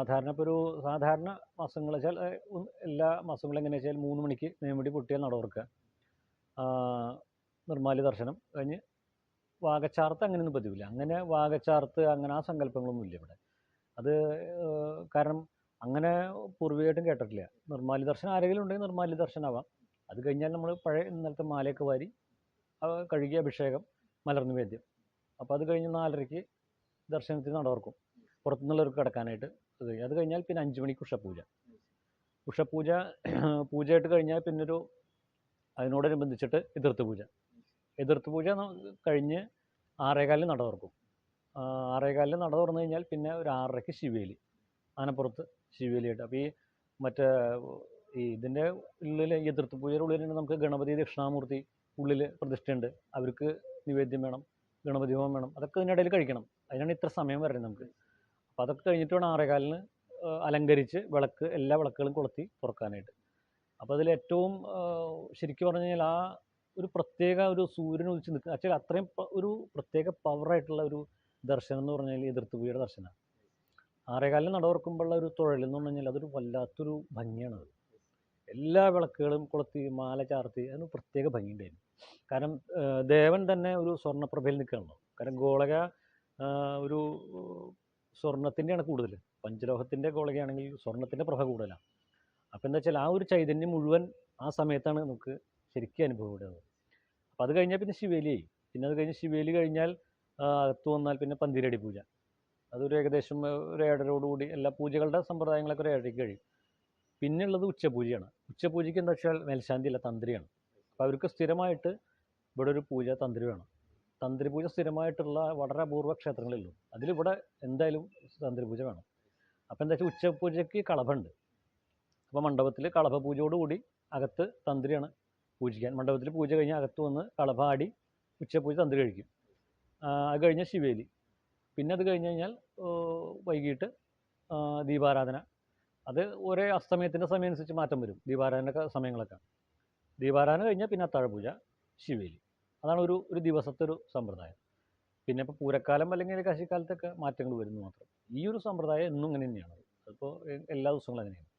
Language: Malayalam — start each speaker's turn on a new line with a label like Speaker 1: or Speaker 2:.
Speaker 1: സാധാരണ ഇപ്പോൾ ഒരു സാധാരണ മാസങ്ങൾ വെച്ചാൽ എല്ലാ മാസങ്ങളും എങ്ങനെ വെച്ചാൽ മൂന്ന് മണിക്ക് നേമടി പൊട്ടിയാൽ നട തുറക്കുക. ആ, നിർമ്മാല്യ ദർശനം കഴിഞ്ഞ് വാഗച്ചാർത്ത് അങ്ങനെയൊന്നും പതിവില്ല. അങ്ങനെ വാഗച്ചാർത്ത് അങ്ങനെ ആ സങ്കല്പങ്ങളൊന്നും ഇല്ല ഇവിടെ. അത് കാരണം അങ്ങനെ പൂർവികമായിട്ടും കേട്ടിട്ടില്ല. നിർമ്മാല്യ ദർശനം ആരെങ്കിലും ഉണ്ടെങ്കിൽ നിർമ്മാല്യ ദർശനമാവാം അത് കഴിഞ്ഞാൽ നമ്മൾ പഴയ ഇന്നലത്തെ മാലയൊക്കെ വാരി കഴുകിയ കഴുകി അഭിഷേകം മലർന്നു വേദ്യം. അപ്പോൾ അത് കഴിഞ്ഞ് നാലരയ്ക്ക് ദർശനത്തിന് നടവർക്കും പുറത്തുനിന്നുള്ളവർക്ക് കിടക്കാനായിട്ട്. അത് കഴിഞ്ഞ്. അത് കഴിഞ്ഞാൽ പിന്നെ അഞ്ച് മണിക്ക് ഉഷപൂജ. ഉഷപൂജ പൂജയായിട്ട് കഴിഞ്ഞാൽ പിന്നെ ഒരു അതിനോടനുബന്ധിച്ചിട്ട് എതിർത്ത് പൂജ. എതിർത്ത് പൂജ കഴിഞ്ഞ് ആറേകാലിന് നട തുറക്കും. ആറേകാലിന് നട തുറന്നു കഴിഞ്ഞാൽ പിന്നെ ഒരു ആറരയ്ക്ക് ശിവേലി. ആനപ്പുറത്ത് ശിവേലിയായിട്ട്. അപ്പോൾ ഈ മറ്റേ ഈ ഇതിന്റെ ഉള്ളിൽ എതിർത്ത് പൂജയുടെ ഉള്ളിൽ തന്നെ നമുക്ക് ഗണപതി ദക്ഷിണാമൂർത്തി ഉള്ളിൽ പ്രതിഷ്ഠയുണ്ട്. അവർക്ക് നിവേദ്യം വേണം ഗണപതി ഹോമം വേണം. അതൊക്കെ ഇതിനിടയിൽ കഴിക്കണം. അതിനാണ് ഇത്ര സമയം വരുന്നത് നമുക്ക്. അപ്പോൾ അതൊക്കെ കഴിഞ്ഞിട്ട് വേണം ആറേകാലിന് അലങ്കരിച്ച് വിളക്ക് എല്ലാ വിളക്കുകളും കൊളുത്തി തുറക്കാനായിട്ട്. അപ്പോൾ അതിൽ ഏറ്റവും ശരിക്കും പറഞ്ഞു കഴിഞ്ഞാൽ ആ ഒരു പ്രത്യേക ഒരു സൂര്യൻ ഉദിച്ച് നിൽക്കുക ആക്ച്വലി അത്രയും ഒരു പ്രത്യേക പവറായിട്ടുള്ള ഒരു ദർശനം എന്ന് പറഞ്ഞാൽ എതിർത്ത് പൂജയുടെ ദർശനം ആറേകാലിന് നട തുറക്കുമ്പോഴുള്ള ഒരു തുഴൽ എന്ന് പറഞ്ഞു കഴിഞ്ഞാൽ അതൊരു വല്ലാത്തൊരു ഭംഗിയാണ് അത് എല്ലാ വിളക്കുകളും കൊളുത്തി മാല ചാർത്തി അതിന് പ്രത്യേക ഭംഗിയുണ്ടായിരുന്നു കാരണം ദേവൻ തന്നെ ഒരു സ്വർണപ്രഭയിൽ നിൽക്കുകയാണല്ലോ. കാരണം ഗോളക ഒരു സ്വർണത്തിന്റെയാണ് കൂടുതൽ പഞ്ചലോഹത്തിന്റെ ഗോളകയാണെങ്കിൽ സ്വർണത്തിന്റെ പ്രഭ കൂടുതലാണ് അപ്പോൾ എന്താ വെച്ചാൽ ആ ഒരു ചൈതന്യം മുഴുവൻ ആ സമയത്താണ് നമുക്ക് ശരിക്കും അനുഭവപ്പെടുന്നത്. അപ്പോൾ അത് കഴിഞ്ഞാൽ പിന്നെ ശിവേലിയായി പിന്നെ അത് കഴിഞ്ഞ് ശിവേലി കഴിഞ്ഞാൽ അകത്ത് വന്നാൽ പിന്നെ പന്തിരടി പൂജ. അതൊരു ഏകദേശം ഒരു ഏഴരോടുകൂടി എല്ലാ പൂജകളുടെ സമ്പ്രദായങ്ങളൊക്കെ ഒരു ഏഴരയ്ക്ക് കഴിയും. പിന്നെയുള്ളത് ഉച്ചപൂജയാണ്. ഉച്ചപൂജയ്ക്ക് എന്താ വെച്ചാൽ മേൽശാന്തി അല്ല തന്ത്രിയാണ്. അപ്പോൾ അവർക്ക് സ്ഥിരമായിട്ട് ഇവിടെ ഒരു പൂജ തന്ത്രി വേണം. തന്ത്രി പൂജ സ്ഥിരമായിട്ടുള്ള വളരെ അപൂർവ ക്ഷേത്രങ്ങളിലുള്ളൂ. അതിലിവിടെ എന്തായാലും തന്ത്രിപൂജ വേണം. അപ്പോൾ എന്താ വെച്ചാൽ ഉച്ചപൂജയ്ക്ക് കളഭുണ്ട്. അപ്പോൾ മണ്ഡപത്തിൽ കളഭ പൂജയോടുകൂടി അകത്ത് തന്ത്രിയാണ് പൂജിക്കാൻ. മണ്ഡപത്തിൽ പൂജ കഴിഞ്ഞ് അകത്ത് വന്ന് കളഭാടി ഉച്ചപൂജ തന്ത്രി കഴിക്കും. അത് കഴിഞ്ഞ് ശിവേലി. പിന്നെ അത് കഴിഞ്ഞ് കഴിഞ്ഞാൽ വൈകിട്ട് ദീപാരാധന. അത് ഒരേ അസ്തമയത്തിന്റെ സമയം അനുസരിച്ച് മാറ്റം വരും. ദീപാരാധന സമയങ്ങളൊക്കെ. ദീപാരാധന കഴിഞ്ഞാൽ പിന്നെ അത്താഴപൂജ ശിവേലി. അതാണ് ഒരു ഒരു ദിവസത്തെ ഒരു സമ്പ്രദായം. പിന്നെ ഇപ്പോൾ പൂരക്കാലം അല്ലെങ്കിൽ കശിക്കാലത്തൊക്കെ മാറ്റങ്ങൾ വരുന്നു മാത്രം. ഈ ഒരു സമ്പ്രദായം എന്നും ഇങ്ങനെ തന്നെയാണ്. അതിപ്പോൾ എല്ലാ ദിവസങ്ങളും അങ്ങനെയാണ്.